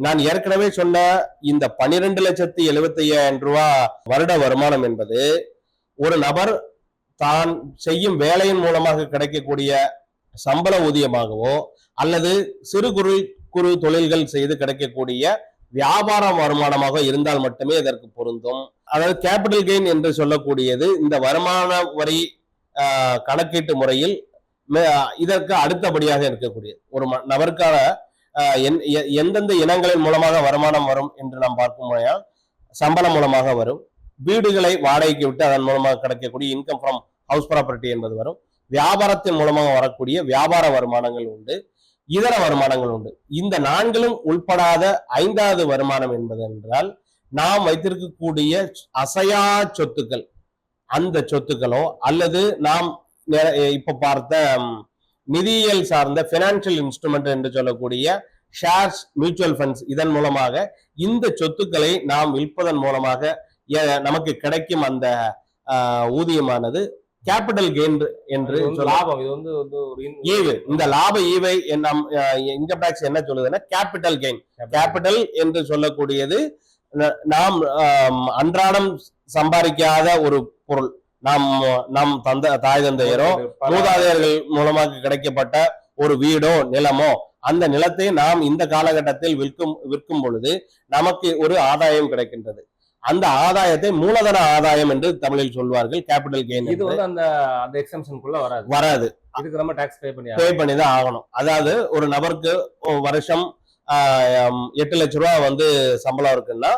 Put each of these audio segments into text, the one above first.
நான் ஏற்கனவே சொன்ன இந்த பனிரெண்டு லட்சத்தி எழுபத்தி ஐயாயிரம் ரூபாய் வருட வருமானம் என்பது ஒரு நபர் தான் செய்யும் வேலையின் மூலமாக கிடைக்கக்கூடிய சம்பள ஊதியமாகவோ அல்லது சிறு குறு குறு தொழில்கள் செய்து கிடைக்கக்கூடிய வியாபார வருமானமாக இருந்தால் மட்டுமே இதற்கு பொருந்தும். அதாவது கேபிட்டல் கெயின் என்று சொல்லக்கூடியது இந்த வருமான வரி கணக்கீட்டு முறையில் இதற்கு அடுத்தபடியாக இருக்கக்கூடியது. ஒரு ம- நபருக்கான எந்தெந்த இனங்களின் மூலமாக வருமானம் வரும் என்று நாம் பார்க்கும்போது சம்பளம் மூலமாக வரும். வீடுகளை வாடகைக்கு விட்டு அதன் மூலமாக கிடைக்கக்கூடிய இன்கம் ஃப்ரம் ஹவுஸ் ப்ராப்பர்ட்டி என்பது வரும். வியாபாரத்தின் மூலமாக வரக்கூடிய வியாபார வருமானங்கள் உண்டு. இதர வருமானங்கள் உண்டு. இந்த நான்கிலும் உள்படாத ஐந்தாவது வருமானம் என்பது என்றால் நாம் வைத்திருக்கக்கூடிய அசையா சொத்துக்கள். அந்த சொத்துக்களோ அல்லது நாம் இப்ப பார்த்த நிதியியல் சார்ந்த பினான்சியல் இன்ஸ்ட்ருமெண்ட் என்று சொல்லக்கூடிய ஷேர்ஸ் மியூச்சுவல் ஃபண்ட்ஸ் இதன் மூலமாக இந்த சொத்துக்களை நாம் விற்பதன் மூலமாக நமக்கு கிடைக்கும் அந்த ஊதியமானது கேபிட்டல் கெயின் என்று லாபம். இது வந்து ஒரு ஈவு. இந்த லாப ஈவை நம் இன்கம் டாக்ஸ் என்ன சொல்லுதுன்னா கேபிட்டல் கெயின் கேபிட்டல் என்று சொல்லக்கூடியது நாம் அன்றாடம் சம்பாதிக்காத ஒரு பொருள். நாம் நம் தந்த தாய் தந்தையரோ மூதாதையர்கள் மூலமாக கிடைக்கப்பட்ட ஒரு வீடோ நிலமோ அந்த நிலத்தை நாம் இந்த காலகட்டத்தில் விற்கும் விற்கும் பொழுது நமக்கு ஒரு ஆதாயம் கிடைக்கின்றது. அந்த ஆதாயத்தை மூலதன ஆதாயம் என்று தமிழில் சொல்வார்கள் கேபிட்டல் கெயின் இது வந்து அந்த அந்த எக்ஸம்ஷனுக்குள்ள வராது. வராது. இதுக்கு நம்ம டாக்ஸ் பே பண்ணி பே பண்ணி தான் ஆகணும். அதாவது ஒரு நபருக்கு வருஷம் எட்டு லட்ச ரூபா வந்து சம்பளம் இருக்குன்னா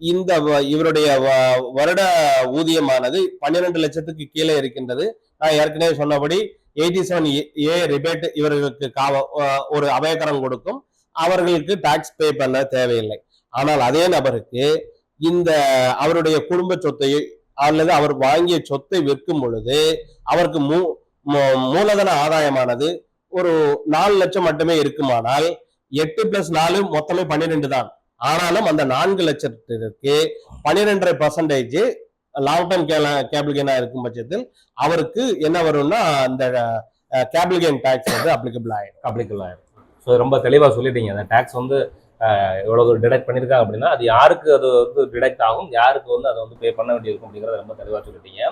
இந்த வ- இவருடைய வ- வருட ஊதியமானது பன்னிரெண்டு லட்சத்துக்கு கீழே இருக்கின்றது. நான் ஏற்கனவே சொன்னபடி எயிட்டி செவன் ஏ ரிபேட் இவர்களுக்கு காவ ஒரு அபயகரம் கொடுக்கும். அவர்களுக்கு டாக்ஸ் பே பண்ண தேவையில்லை. ஆனால் அதே நபருக்கு இந்த அவருடைய குடும்ப சொத்தை அல்லது அவர் வாங்கிய சொத்தை விற்கும் பொழுது அவருக்கு மூ- மூலதன ஆதாயமானது ஒரு நாலு லட்சம் மட்டுமே இருக்குமானால் எட்டு பிளஸ் நாலு மொத்தமே பன்னிரெண்டு தான். ஆனாலும் அந்த நான்கு லட்சத்திற்கு பன்னிரெண்டரை பர்சன்டேஜ் லாங் டைம் கேபிள் கெயினா இருக்கும் பட்சத்தில் அவருக்கு என்ன வரும்னா அந்த கேபிள் கெயின் டேக்ஸ் வந்து அப்ளிகபிள் ஆயிடும் அப்ளிகபிள் ஆயிடும் ஸோ ரொம்ப தெளிவாக சொல்லிட்டீங்க. அந்த டேக்ஸ் வந்து எவ்வளோ டிடெக்ட் பண்ணியிருக்காங்க அப்படின்னா அது யாருக்கு அது வந்து டிடெக்ட் ஆகும் யாருக்கு வந்து அதை வந்து பே பண்ண வேண்டியிருக்கும் அப்படிங்கிறத ரொம்ப தெளிவாக சொல்லிட்டீங்க.